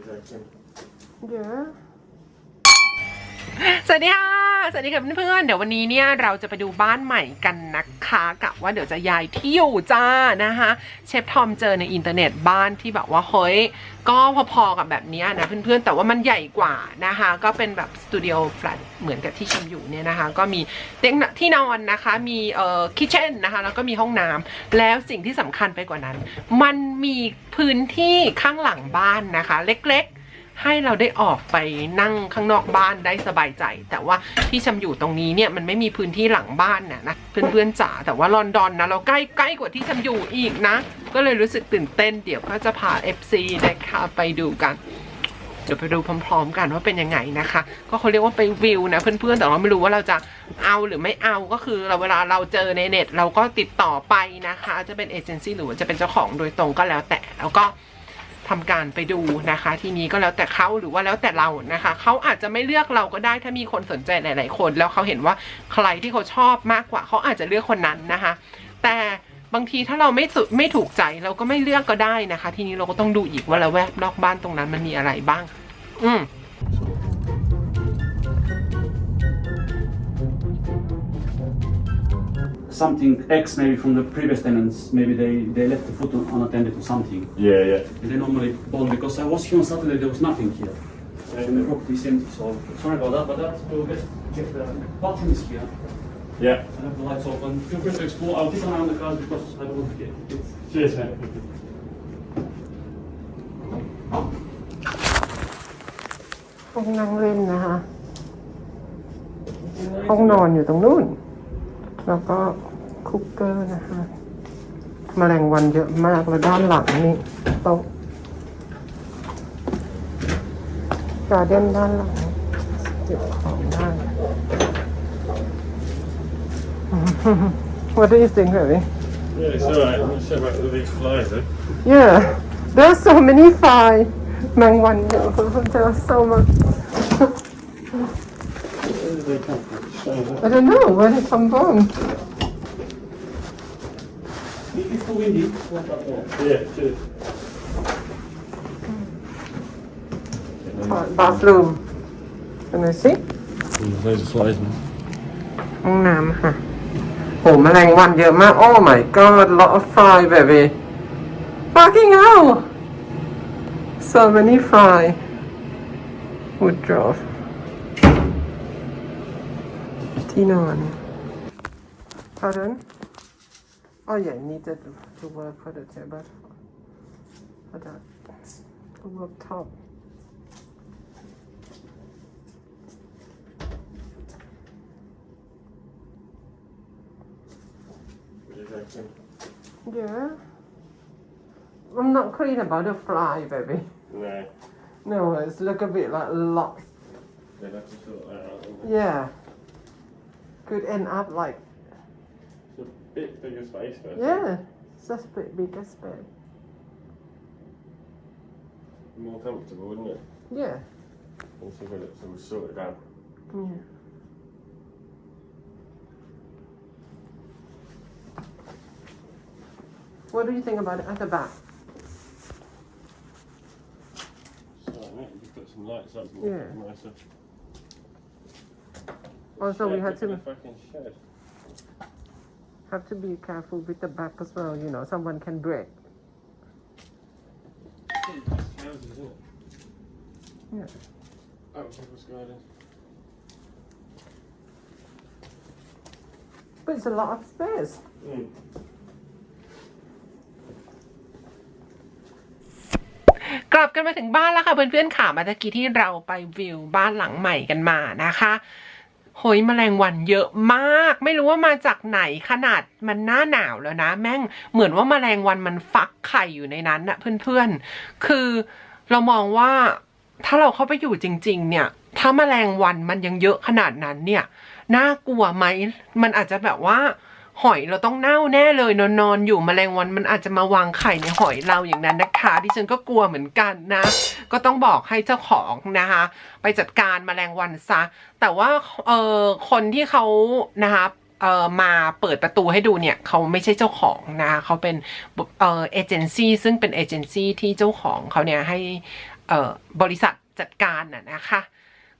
Yeah. สวัสดีค่ะ สวัสดีค่ะเพื่อนๆเดี๋ยววันนี้เนี่ยเราจะไปดูบ้านใหม่กันนะคะกับว่าเดี๋ยวจะย้ายที่อยู่จ้านะคะเชฟทอมเจอในอินเทอร์เน็ตบ้านที่แบบว่าเฮ้ยก็พอๆกับแบบนี้นะเพื่อนๆแต่ว่ามันใหญ่กว่านะคะ ก็เป็นแบบสตูดิโอแฟลตเหมือนกับที่ชิมอยู่เนี่ยนะคะ ก็มีเตียงที่นอนนะคะมีเอ่อคิทเช่นนะคะแล้วก็มีห้องน้ำแล้วสิ่งที่สำคัญไปกว่านั้น มันมีพื้นที่ข้างหลังบ้านนะคะ เล็กๆ ให้เราได้ออกไปนั่งข้างนอกบ้านได้สบายใจ แต่ว่าที่ชำอยู่ตรงนี้เนี่ยมันไม่มีพื้นที่หลังบ้านน่ะนะเพื่อนๆจ๋าแต่ว่าลอนดอนนะเราใกล้ใกล้กว่าที่ชำอยู่อีกนะ ก็เลยรู้สึกตื่นเต้นเดี๋ยวก็จะพา FC นะคะไปดูกันเดี๋ยวไปดูพร้อม ๆ กันว่าเป็นยังไงนะคะ ก็เขาเรียกว่าไปวิวนะเพื่อนๆแต่เราไม่รู้ว่าเราจะเอาหรือไม่เอาก็คือเราเวลาเราเจอในเน็ต เราก็ติดต่อไปนะคะ จะเป็นเอเจนซี่หรือว่าจะเป็นเจ้าของโดยตรงก็แล้วแต่แล้วก็ ทำการไปดูนะคะ ทีนี้ก็แล้วแต่เขาหรือว่าแล้วแต่เรานะคะ เขาอาจจะไม่เลือกเราก็ได้ถ้ามีคนสนใจหลาย ๆ คน แล้วเขาเห็นว่าใครที่เขาชอบมากกว่าเขาอาจจะเลือกคนนั้นนะคะ แต่บางทีถ้าเราไม่สุดไม่ถูกใจเราก็ไม่เลือกก็ได้นะคะ ทีนี้เราก็ต้องดูอีกว่าละแวกนอกบ้านตรงนั้นมันมีอะไรบ้าง อืม something X maybe from the previous tenants, maybe they, they left the food unattended to something. Yeah, yeah. And they normally bond because I was here on Saturday, there was nothing here. And the property is empty, so sorry about that, but that will get, get the bathroom is here. Yeah. I have the lights open. Feel free to explore. I'll keep an eye on the cars because I don't want to get it. Cheers, mate. ห้องนั่งเล่นนะคะ ห้องนอนอยู่ตรงนู้น แล้วก็ คุกเกอร์นะคะมแมลงวันเยอะมากแล้วด้านหลังนี่โต๊ะการ์เด้นด้านหลังเก็บของได้ What do you think, baby? Yeah, it's alright. I'm not sure about all these flies, though. Yeah, there's so many fly แมงวันเยอะ there's so much Where did they come from? I don't know where they come from If it's too windy, what that door? Yeah, cheers. bathroom Can I see Mm, loads of flies, man. ห้องน้ำค่ะ โหแมลงวันเยอะมาก Oh my god lot of fly baby fucking hell so many fly woodruff ที่นอน pardon Oh yeah needed to work for the table for that to work top What do you reckon? Yeah. I'm not clean about the fly, baby. No. No, it's look a bit like lots. They'd have to sort that out. wouldn't Yeah. Could end up like, they? It's a bit bigger space, though. yeah, it's just a bit bigger space. More comfortable, wouldn't it? Yeah. Once you've got it all sorted out. Yeah. What do you think about it at the back? So, mate, you put some lights up. and Yeah. make it Nicer. Also, we Shed, had look at to the fucking shed. Have to be careful with the back as well. You know, someone can break. It's just houses, isn't it? Yeah. Oh, people's garden. But it's a lot of space. Mm. กลับกันมาถึงบ้านแล้วค่ะเพื่อนๆค่ะมาตะกี้ที่เราไปวิวบ้านหลังใหม่กันมานะคะ โหยแมลงวันเยอะมาก ไม่รู้ว่ามาจากไหนขนาดมันหน้าหนาวแล้วนะ แม่งเหมือนว่าแมลงวันมันฟักไข่อยู่ในนั้นนะเพื่อนๆ คือเรามองว่าถ้าเราเข้าไปอยู่จริง ๆ เนี่ย ถ้าแมลงวันมันยังเยอะขนาดนั้นเนี่ยน่ากลัวไหม มันอาจจะแบบว่า หอยเราต้องเน่าแน่เลยนอนนอนอยู่แมลงวันมันอาจจะมาวางไข่ในหอยเราอย่างนั้นนะคะดิฉันก็กลัวเหมือนกันนะ ก็ต้องบอกให้เจ้าของนะคะ ไปจัดการแมลงวันซะ แต่ว่าเออคนที่เขานะคะเออมาเปิดประตูให้ดูเนี่ยเขาไม่ใช่เจ้าของนะคะเขาเป็นเออเอเจนซี่ซึ่งเป็นเอเจนซี่ที่เจ้าของเขาเนี่ยให้เอ่อบริษัทจัดการน่ะนะคะ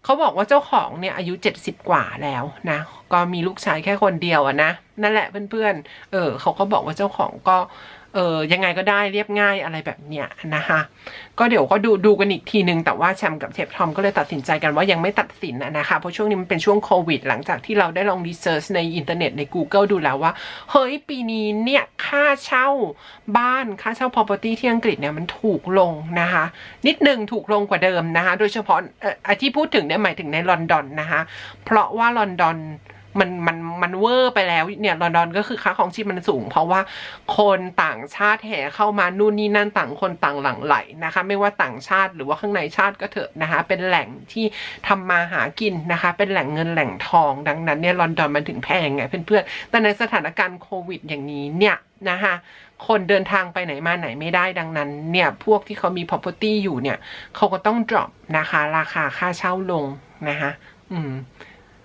เขาบอกว่าเจ้าของเนี่ยอายุ 70 กว่าแล้วนะ ก็มีลูกชายแค่คนเดียวอะนะ นั่นแหละเพื่อนๆเออเขาก็บอกว่าเจ้าของก็ เออยังไงก็ได้เรียบง่ายอะไรแบบเนี้ยนะคะก็เดี๋ยวก็ดูดูกันอีกทีนึง แต่ว่าแชมป์กับเชฟทอมก็เลยตัดสินใจกันว่ายังไม่ตัดสินนะคะ เพราะช่วงนี้มันเป็นช่วงโควิด หลังจากที่เราได้ลองรีเสิร์ชในอินเทอร์เน็ตใน Google ดูแล้วว่า เฮ้ย ปีนี้เนี่ยค่าเช่าบ้านค่าเช่า property ที่อังกฤษเนี่ยมันถูกลงนะคะ นิดหนึ่งถูกลงกว่าเดิมนะคะ โดยเฉพาะอที่พูดถึงเนี่ยหมายถึงในลอนดอนนะคะเพราะว่าลอนดอน มันมันมันเวอร์ไปแล้วเนี่ยลอนดอนก็คือค่าของชีพมันสูง เพราะว่าคนต่างชาติแห่เข้ามานู่นนี่นั่นต่างคนต่างหลั่งไหลนะคะ ไม่ว่าต่างชาติหรือว่าข้างในชาติก็เถอะนะคะ เป็นแหล่งที่ทำมาหากินนะคะ เป็นแหล่งเงินแหล่งทองดังนั้นเนี่ยลอนดอนมันถึงแพงไงเพื่อนๆแต่ในสถานการณ์โควิดอย่างนี้เนี่ยนะคะคนเดินทางไปไหนมาไหนไม่ได้ดังนั้นเนี่ยพวกที่เขามี property อยู่เนี่ยเขาก็ต้อง drop นะคะ ราคาค่าเช่าลงนะคะ อืม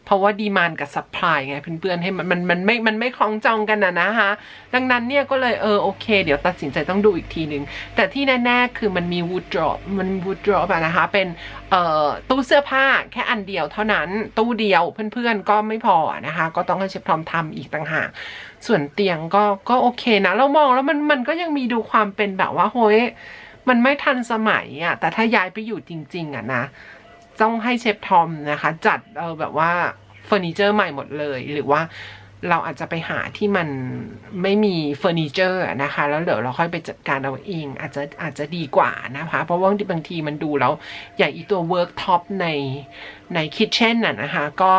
เพราะว่าดีมานกับซัพพลายไงเพื่อนๆให้มันมันมันไม่มันไม่คล้องจองกันนะนะคะ ดังนั้นเนี่ยก็เลยเออโอเค เดี๋ยวตัดสินใจต้องดูอีกทีนึงแต่ที่แน่ๆคือมันมีวูดดรอปมันวูดดรอปนะคะ เป็นเอ่อตู้เสื้อผ้าแค่อันเดียวเท่านั้นตู้เดียวเพื่อนๆก็ไม่พอนะคะ ก็ต้องให้เชฟทอมทำอีกต่างหากส่วนเตียงก็ก็โอเคนะเรามองแล้วมันมันก็ยังมีดูความเป็นแบบว่าโฮ้ยมันไม่ทันสมัยอะแต่ถ้าย้ายไปอยู่จริง ๆอะนะ ต้องให้เชฟทอมนะคะ จัดเออแบบว่าเฟอร์นิเจอร์ใหม่หมดเลย หรือว่าเราอาจจะไปหาที่มันไม่มีเฟอร์นิเจอร์นะคะ แล้วเดี๋ยวเราค่อยไปจัดการเอาเองอาจจะอาจจะดีกว่านะคะ เพราะว่าบางทีมันดูแล้ว อย่างอีตัวเวิร์กท็อปในในคิทเช่นน่ะนะคะ ก็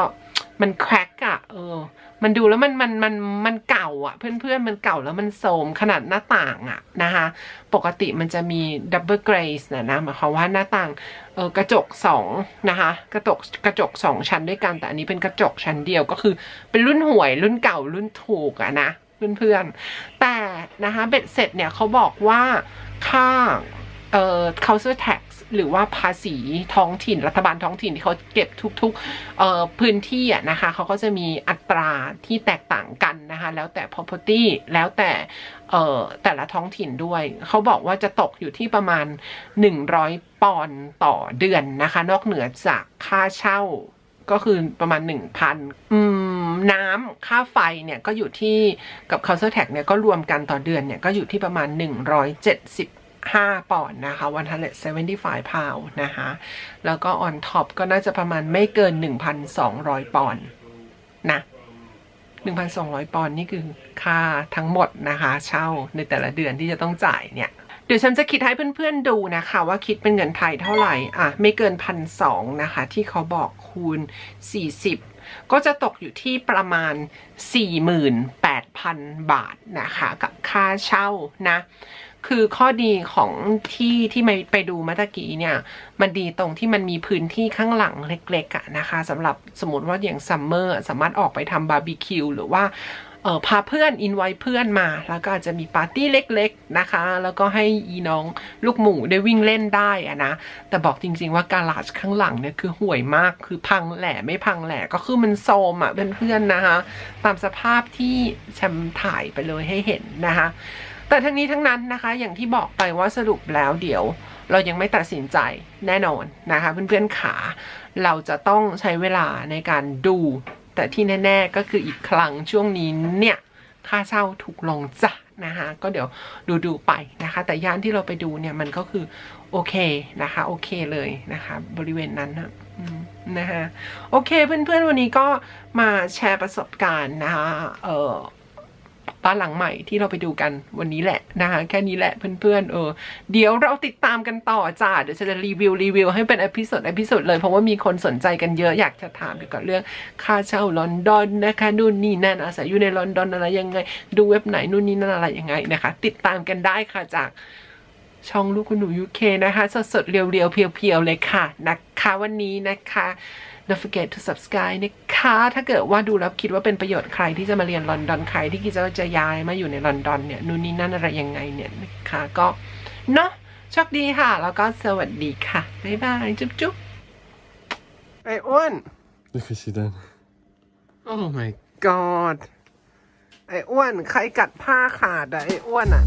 มันแครกอะเออ มันดูแล้วมันมันมันมันเก่าอะ เพื่อนๆมันเก่าแล้วมันโสมขนาดหน้าต่างอะนะคะ ปกติมันจะมีดับเบิลเกรสนะนะหมายความว่าหน้าต่างเออกระจกสองนะคะกระจกกระจกสองชั้นด้วยกัน แต่อันนี้เป็นกระจกชั้นเดียวก็คือ เป็นรุ่นห่วยรุ่นเก่ารุ่นถูกอะนะเพื่อนๆแต่นะคะเบ็ดเสร็จเนี่ยเขาบอกว่าค่าเอ่อ council tax หรือว่าภาษีท้องถิ่น รัฐบาลท้องถิ่นที่เขาเก็บทุกๆพื้นที่นะคะเขาก็จะมีอัตราที่แตกต่างกันนะคะแล้วแต่ property แล้วแต่แต่ละท้องถิ่นด้วย เขาบอกว่าจะตกอยู่ที่ประมาณ 100 ปอนด์ต่อเดือนนะคะ นอกเหนือจากค่าเช่าก็คือประมาณ 1,000อืมน้ำค่าไฟเนี่ยก็อยู่ที่กับ Council Tax เนี่ยก็รวมกันต่อเดือนเนี่ยก็อยู่ที่ประมาณ 75 ปอนด์นะคะ175พาวนะคะ แล้วก็ on top ก็น่าจะประมาณไม่เกิน 1,200 ปอนด์นะ1,200 ปอนด์นี่คือค่าทั้งหมดนะคะ เช่าในแต่ละเดือนที่จะต้องจ่ายเนี่ย เดี๋ยวฉันจะคิดให้เพื่อนๆดูนะคะ ว่าคิดเป็นเงินไทยเท่าไหร่ อะ ไม่เกินพันสองนะคะ ที่เขาบอกคูณ 40 ก็จะตกอยู่ที่ประมาณ 48,000 บาทนะคะ กับค่าเช่านะ คือข้อดีของที่ที่ไปไปดูเมื่อตะกี้เนี่ย มันดีตรงที่มันมีพื้นที่ข้างหลังเล็กๆอะนะคะสำหรับสมมติว่าอย่างซัมเมอร์สามารถออกไปทำบาร์บีคิวหรือว่าเออพาเพื่อนอินไว้เพื่อนมา แล้วก็อาจจะมีปาร์ตี้เล็กๆนะคะ แล้วก็ให้อีน้องลูกหมูได้วิ่งเล่นได้อะนะ แต่บอกจริงๆว่าการาจข้างหลังเนี่ยคือห่วยมากคือพังแหล่ไม่พังแหล่ก็คือมันโซมอะเพื่อนๆนะคะ ตามสภาพที่แชมถ่ายไปเลยให้เห็นนะคะ แต่ทั้งนี้ทั้งนั้นนะคะอย่างที่บอกไปว่าสรุปแล้วเดี๋ยวเรายังไม่ตัดสินใจแน่นอนนะคะเพื่อนๆขาเราจะต้องใช้เวลาในการดู แต่ที่แน่ๆก็คืออีกครั้งช่วงนี้เนี่ยค่าเช่าถูกลงจ้ะนะคะก็เดี๋ยวดูดูๆไปนะคะ แต่ย่านที่เราไปดูเนี่ยมันก็คือโอเคนะคะโอเคเลยนะคะ บริเวณนั้นนะนะคะโอเคเพื่อนๆวันนี้ก็มาแชร์ประสบการณ์นะคะเออ บ้านหลังใหม่ที่เราไปดูกันวันนี้แหละนะคะแค่นี้แหละเพื่อนๆเออเดี๋ยวเราติดตามกันต่อจ้าเดี๋ยวจะรีวิวรีวิวให้เป็นอพิ o d ดอพิ o d ดเลยเพราะว่ามีคนสนใจกันเยอะอยากจะถามเกี่ยวกับเรื่องค่าเช่าลอนดอนนะคะนู่นนี่นั่นอาศัยอยู่ในลอนดอนอะไรยังไง ดูเว็บไหนนู่นนี่นั่นอะไรยังไงนะคะ ติดตามกันได้ค่ะจากช่องลูกคุณหนูยูเคนะคะ สดๆเรียวๆเพียวๆเลยค่ะ นะคะวันนี้นะคะ Don't forget to subscribe นะคะ ถ้าเกิดว่าดูแล้วคิดว่าเป็นประโยชน์ใครที่จะมาเรียนลอนดอนใครที่คิดว่าจะย้ายมาอยู่ในลอนดอนเนี่ยนู่นนี่นั่นอะไรยังไงเนี่ยนะคะก็เนาะโชคดีค่ะ แล้วก็สวัสดีค่ะ บ๊ายบาย จุ๊บจุ๊บไอ้อ้วน Look what she done. Oh my god ไอ้อ้วน ใครกัดผ้าขาดอะไอ้อ้วนอะ